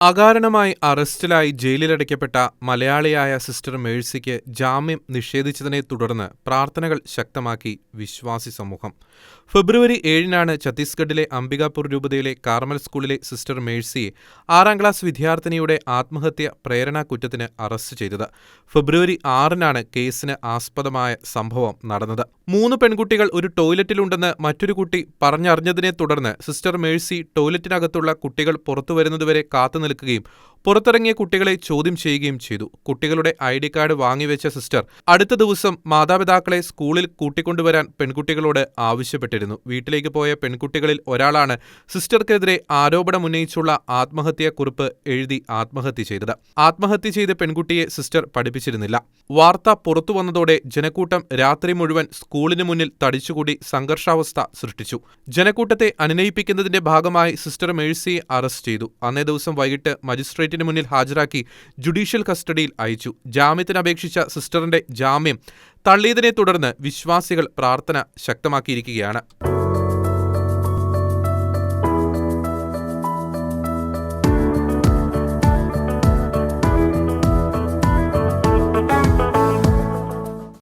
അകാരണമായി അറസ്റ്റിലായി ജയിലിലടയ്ക്കപ്പെട്ട മലയാളിയായ സിസ്റ്റർ മേഴ്സിക്ക് ജാമ്യം നിഷേധിച്ചതിനെ തുടർന്ന് പ്രാർത്ഥനകൾ ശക്തമാക്കി വിശ്വാസി സമൂഹം. ഫെബ്രുവരി ഏഴിനാണ് ഛത്തീസ്ഗഡിലെ അംബികാപൂർ രൂപതയിലെ കാർമൽ സ്കൂളിലെ സിസ്റ്റർ മേഴ്സിയെ ആറാം ക്ലാസ് വിദ്യാർത്ഥിനിയുടെ ആത്മഹത്യ പ്രേരണാ കുറ്റത്തിന് അറസ്റ്റ് ചെയ്തത്. ഫെബ്രുവരി ആറിനാണ് കേസിന് ആസ്പദമായ സംഭവം നടന്നത്. മൂന്ന് പെൺകുട്ടികൾ ഒരു ടോയ്ലറ്റിലുണ്ടെന്ന് മറ്റൊരു കുട്ടി പറഞ്ഞറിഞ്ഞതിനെ തുടർന്ന് സിസ്റ്റർ മേഴ്സി ടോയ്ലറ്റിനകത്തുള്ള കുട്ടികൾ പുറത്തുവരുന്നതുവരെ കാത്തുനിൽക്കുകയും പുറത്തിറങ്ങിയ കുട്ടികളെ ചോദ്യം ചെയ്യുകയും ചെയ്തു. കുട്ടികളുടെ ഐ ഡി കാർഡ് വാങ്ങിവെച്ച സിസ്റ്റർ അടുത്ത ദിവസം മാതാപിതാക്കളെ സ്കൂളിൽ കൂട്ടിക്കൊണ്ടുവരാൻ പെൺകുട്ടികളോട് ആവശ്യപ്പെട്ടിരുന്നു. വീട്ടിലേക്ക് പോയ പെൺകുട്ടികളിൽ ഒരാളാണ് സിസ്റ്റർക്കെതിരെ ആരോപണം ഉന്നയിച്ചുള്ള ആരോപണമുന്നയിച്ചുള്ള ആത്മഹത്യാക്കുറിപ്പ് എഴുതി ആത്മഹത്യ ചെയ്തത്. ആത്മഹത്യ ചെയ്ത പെൺകുട്ടിയെ സിസ്റ്റർ പഠിപ്പിച്ചിരുന്നില്ല. വാർത്ത പുറത്തു വന്നതോടെ ജനക്കൂട്ടം രാത്രി മുഴുവൻ സ്കൂളിന് മുന്നിൽ തടിച്ചുകൂടി സംഘർഷാവസ്ഥ സൃഷ്ടിച്ചു. ജനക്കൂട്ടത്തെ അനുനയിപ്പിക്കുന്നതിന്റെ ഭാഗമായി സിസ്റ്റർ മേഴ്സിയെ അറസ്റ്റ് ചെയ്തു. അന്നേ ദിവസം വൈകിട്ട് മജിസ്ട്രേറ്റിന് മുന്നിൽ ഹാജരാക്കി ജുഡീഷ്യൽ കസ്റ്റഡിയിൽ അയച്ചു. ജാമ്യത്തിന് അപേക്ഷിച്ച സിസ്റ്ററിന്റെ ജാമ്യം തള്ളിയതിനെ തുടർന്ന് വിശ്വാസികൾ പ്രാർത്ഥന ശക്തമാക്കിയിരിക്കുകയാണ്.